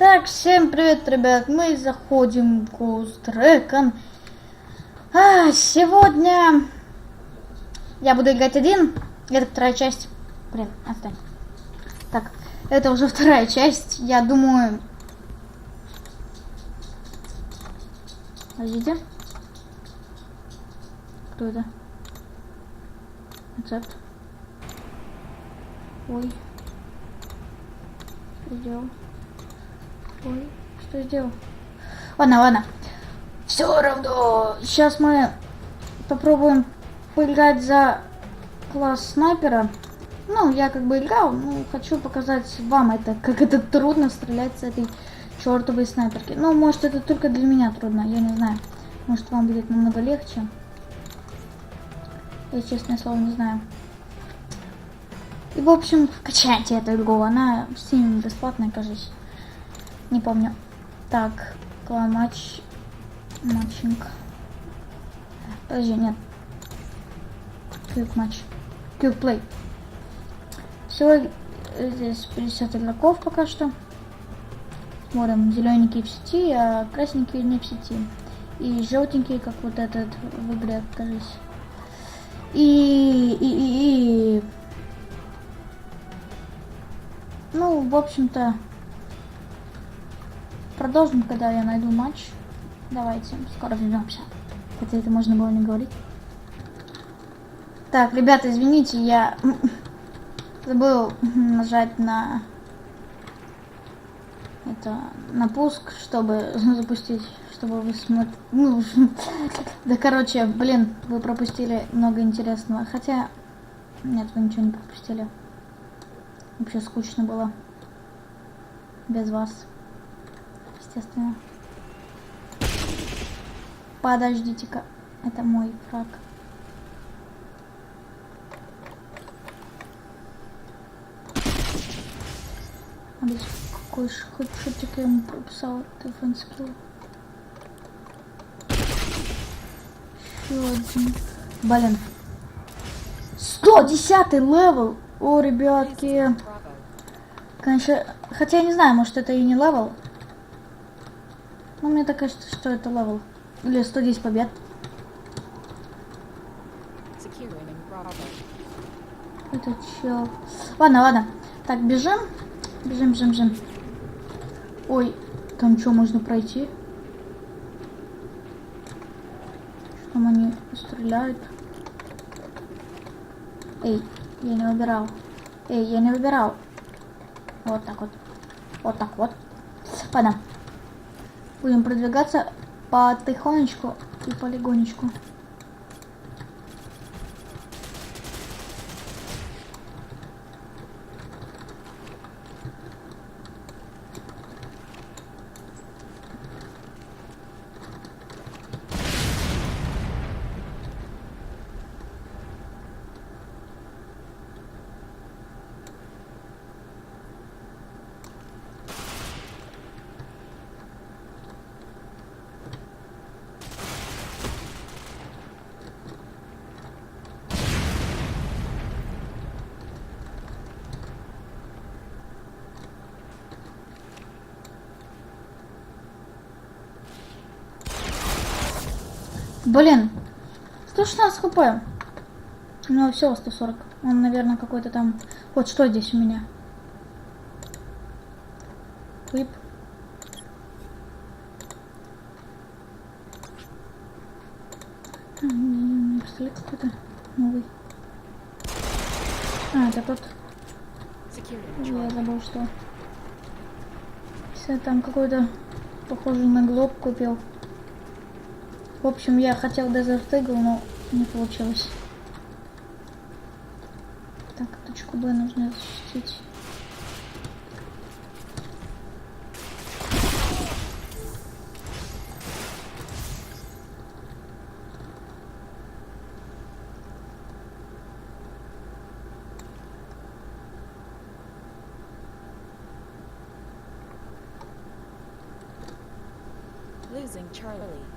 Так, всем привет, ребят. Мы заходим в Ghost Recon. А, сегодня я буду играть один. Это вторая часть. Блин, отстань. Так, это уже вторая часть. Я думаю... Подождите. Кто это? Рецепт. Ой. Сделал? Ой, что сделал? Ладно, ладно. Все равно. Сейчас мы попробуем поиграть за класс снайпера. Ну, я как бы играл, но хочу показать вам это, как это трудно стрелять с этой чертовой снайперки. Ну, может, это только для меня трудно, я не знаю. Может, вам будет намного легче. Я, честное слово, не знаю. И, в общем, качайте эту игру. Она в Steam бесплатная, кажется. Не помню. Так, клан матч. Матчинг. Подожди, нет. Квик матч. Квик плей. Всего здесь 50 игроков пока что. Смотрим, зелененькие в сети, а красненькие не в сети. И желтенькие, как вот этот в игре, кажется. И, и, и, и... Ну, в общем-то, продолжим, когда я найду матч. Давайте, скоро вернемся. Хотя это можно было не говорить. Так, ребята, извините, я забыл нажать на это на пуск, чтобы запустить, чтобы вы смотрели. Ну, да, короче, блин, вы пропустили много интересного. Хотя, нет, вы ничего не пропустили. Вообще скучно было. Без вас. Естественно. Подождите-ка. Это мой фраг. Какой ж хоть шутик я ему прописал. Телефон скилл. Еще один. Блин. 110 левел! О, ребятки. Конечно, хотя я не знаю, может это и не левел. Но мне так кажется, что это левел. Или 110 побед. Это чел. Ладно, ладно. Так, бежим. Бежим, бежим, бежим. Ой, там что, можно пройти? Что там они стреляют? Эй, я не выбирал. Эй, я не выбирал. Вот так вот. Вот так вот. Ладно. Будем продвигаться потихонечку и полигонечку. Блин, 116 хп. У него всего 140. Он, наверное, какой-то там... Вот что здесь у меня? Клип. А, пистолет какой-то новый. А, это тот. Я забыл, что. Если там какой-то похожий на глоб купил. В общем, я хотел Desert Eagle, но не получилось. Так, точку Б нужно защитить. Losing Charlie.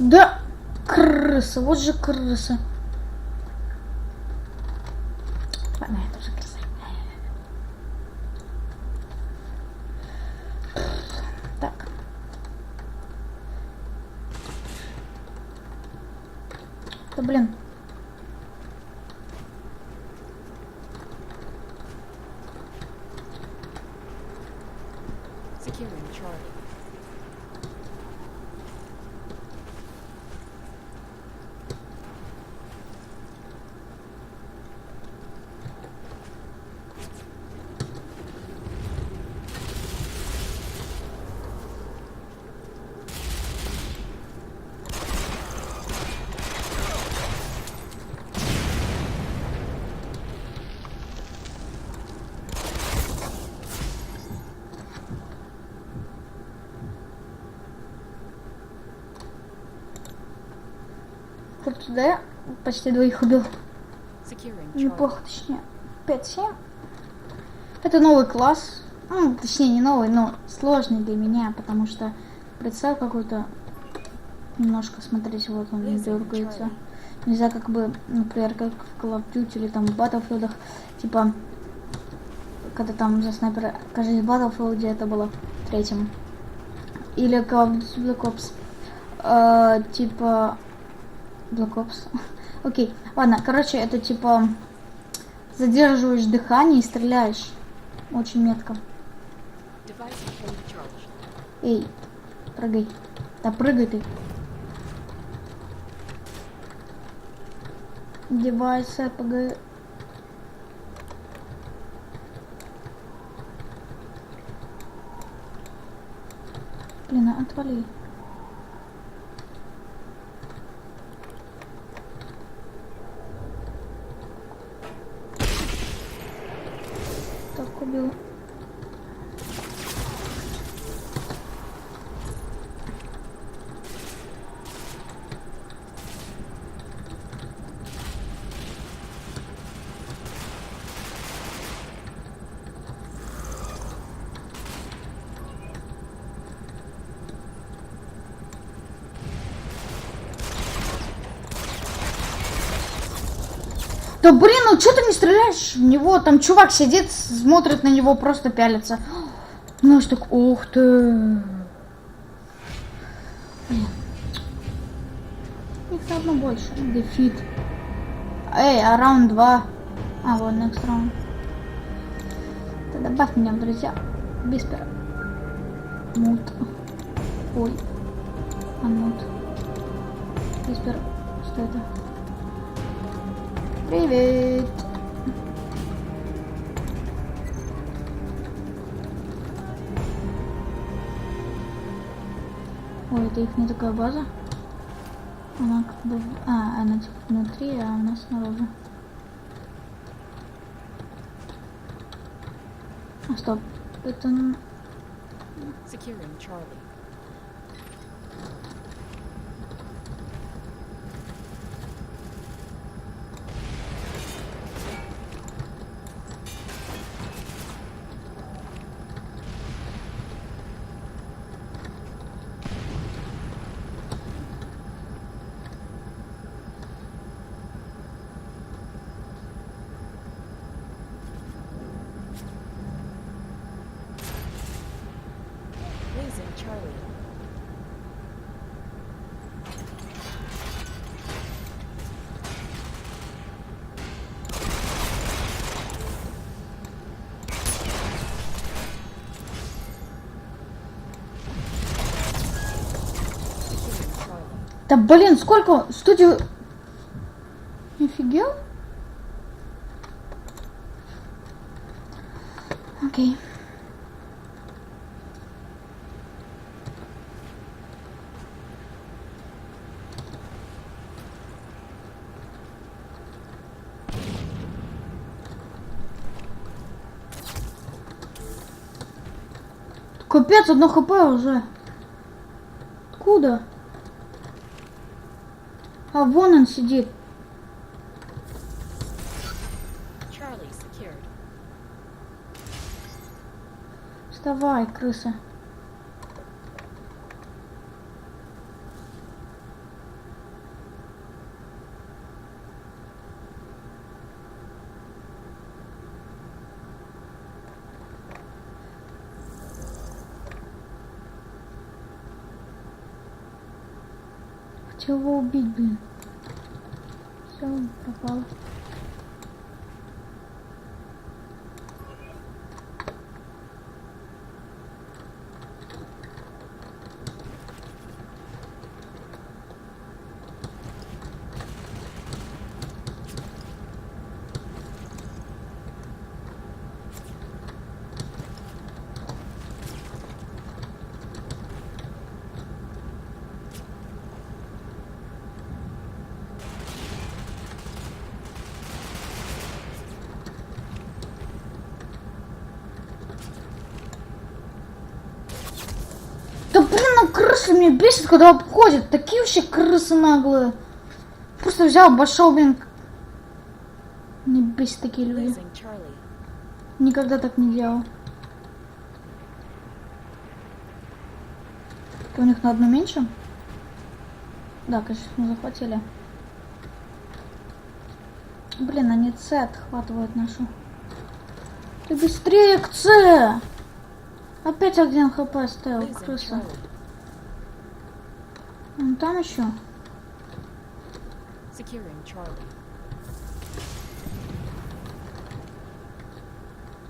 Да, крыса, вот же крыса. Ладно, я тоже крыса. Так. Да блин. Securing Charlie. Вот туда почти двоих убил. Неплохо, точнее. 5-7. Это новый класс. Ну, точнее, не новый, но сложный для меня, потому что представь какой-то немножко смотреть, вот он не дергается. Нельзя как бы, например, как в Call of Duty или там в Battlefield, типа, когда там за снайпера, кажется, в Battlefield это было в третьем. Или Call of Duty Black Ops. Э, типа, Black Ops. Окей, ладно, короче, это типа задерживаешь дыхание и стреляешь. Очень метко. Эй, прыгай. Да прыгай ты. Девайсы, пг. Блин, отвали. Так, убил. Да блин, ну что ты не стреляешь в него? Там чувак сидит, смотрит на него, просто пялится. Ну что ух ты. Их одно больше. Дефит. Эй, а раунд 2. А, вот next раунд. Ты добавь меня друзья. Биспер. Мут. Ой. Анмут. Биспер. Что это? Привет. Ой, это их не такая база. Она как бы... А, она типа внутри, а у нас снаружи. А, стоп. Это... Securing Charlie. Losing Charlie. Securing Charlie. Да блин, сколько? Студию... Офигел? Окей. Капец, одно хп уже. Куда? вон он сидит. Вставай, крыса. Хотел его убить, блин. Все, пропал. Да блин, ну крысы меня бесит, когда обходят. Такие вообще крысы наглые. Просто взял, обошел, блин. Не бесит такие люди. Никогда так не делал. У них на одну меньше? Да, конечно, мы захватили. Блин, они С отхватывают нашу. Ты быстрее к С! Опять один хп оставил, крыса. Вон там еще.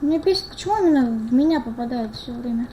Мне бесит, почему именно в меня попадает все время.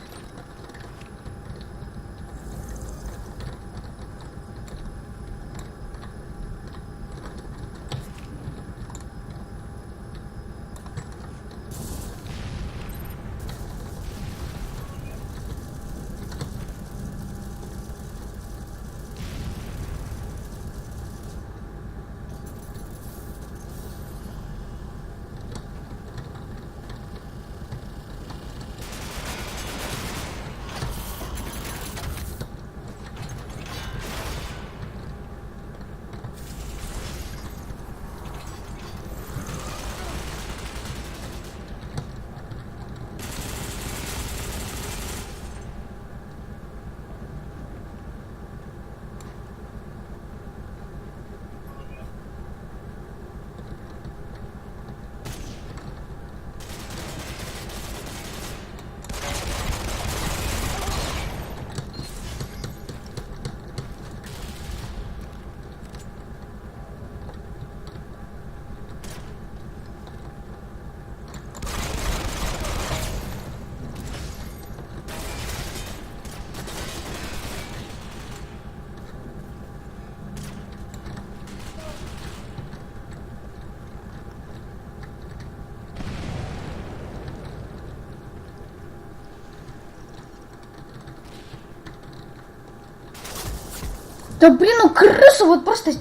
Да блин, ну крыса вот просто...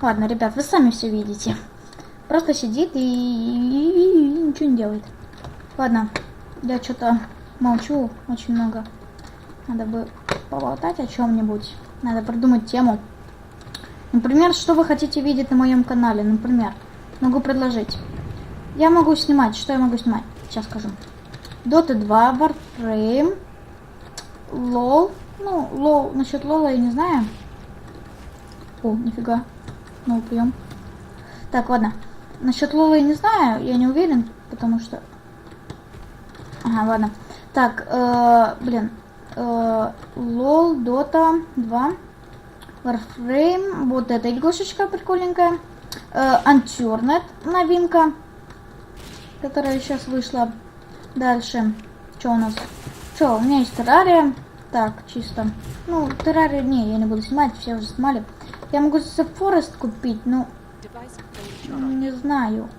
Ладно, ребят, вы сами все видите. Просто сидит и, и- и ничего не делает. Ладно, я что-то молчу очень много. Надо бы поболтать о чем-нибудь. Надо придумать тему. Например, что вы хотите видеть на моем канале? Например, могу предложить. Я могу снимать. Что я могу снимать? Сейчас скажу. Dota 2, Warframe, лол. Ну, лол, насчет лола я не знаю. О, нифига. Ну, прием. Так, ладно. Насчет лола я не знаю, я не уверен, потому что... Ага, ладно. Так, э, блин. Э, лол, дота 2, Warframe, вот эта игрушечка прикольненькая. Э, новинка, которая сейчас вышла. Дальше, что у нас? Что, у меня есть террария. Так, чисто. Ну, террарию, не, я не буду снимать, все уже снимали. Я могу Forest купить, charged. не знаю.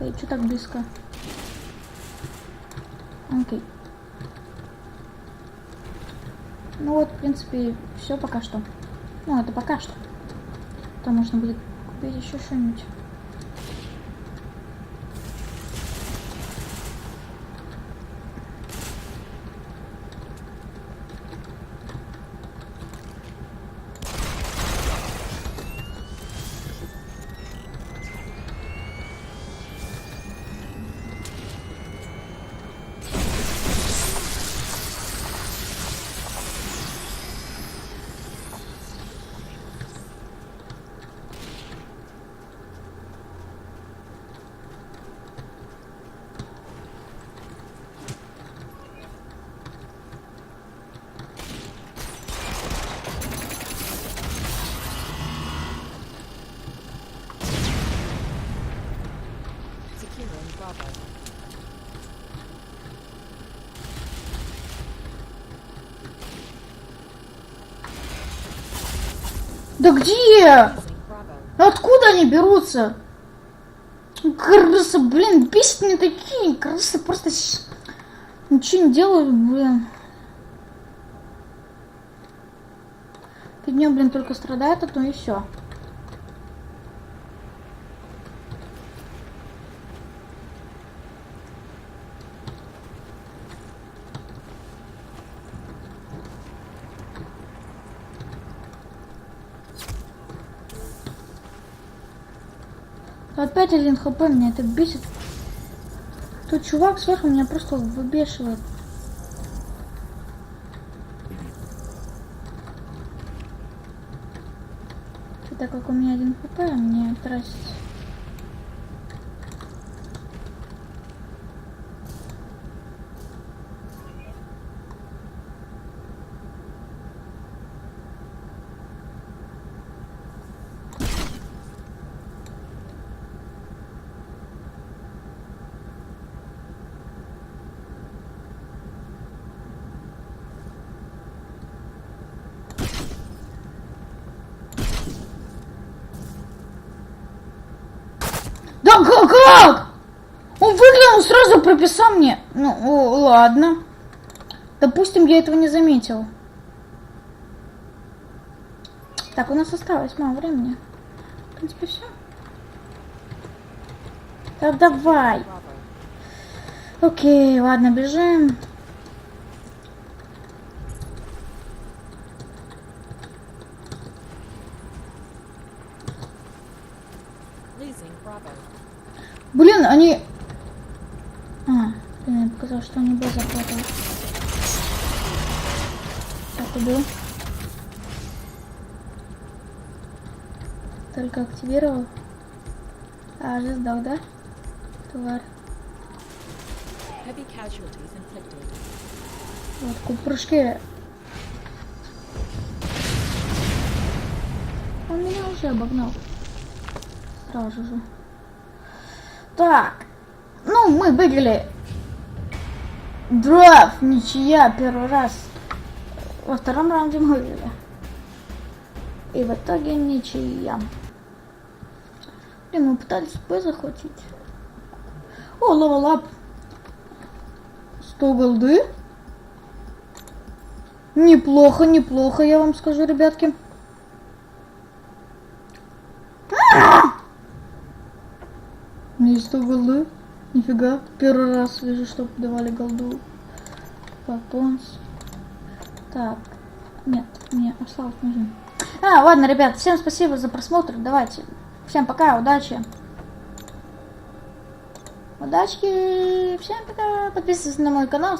Эй, что так близко? Окей. Ну вот, в принципе, все пока что. Ну, это пока что. То можно будет купить еще что-нибудь. Да где? Откуда они берутся? Крысы, блин, бесит мне такие. Крысы просто ничего не делают, блин. Фигня, блин, только страдает, а то и все. Опять один хп, меня это бесит. Тут чувак сверху меня просто выбешивает. И так как у меня один хп, мне тратить. Да как? как? Он выглянул, сразу прописал мне. Ну, ладно. Допустим, я этого не заметил. Так, у нас осталось мало времени. В принципе, все. Так, давай. Окей, ладно, бежим. Блин, они... А, что они без захвата. Так, убил. Только активировал. А, уже сдал, да? Тварь. Вот, куб прыжки. Он меня уже обогнал. Сразу же. Так. Ну, мы выиграли. Драфт, ничья, первый раз. Во втором раунде мы выиграли. И в итоге ничья. Блин, мы пытались П захватить. О, левел ап. 100 голды. Неплохо, неплохо, я вам скажу, ребятки. Есть 100 голды. Нифига. Первый раз вижу, что давали голду. Попонс. Так. Нет, мне осталось нужно. А, ладно, ребят, всем спасибо за просмотр. Давайте. Всем пока, удачи. Удачки. Всем пока. Подписывайтесь на мой канал.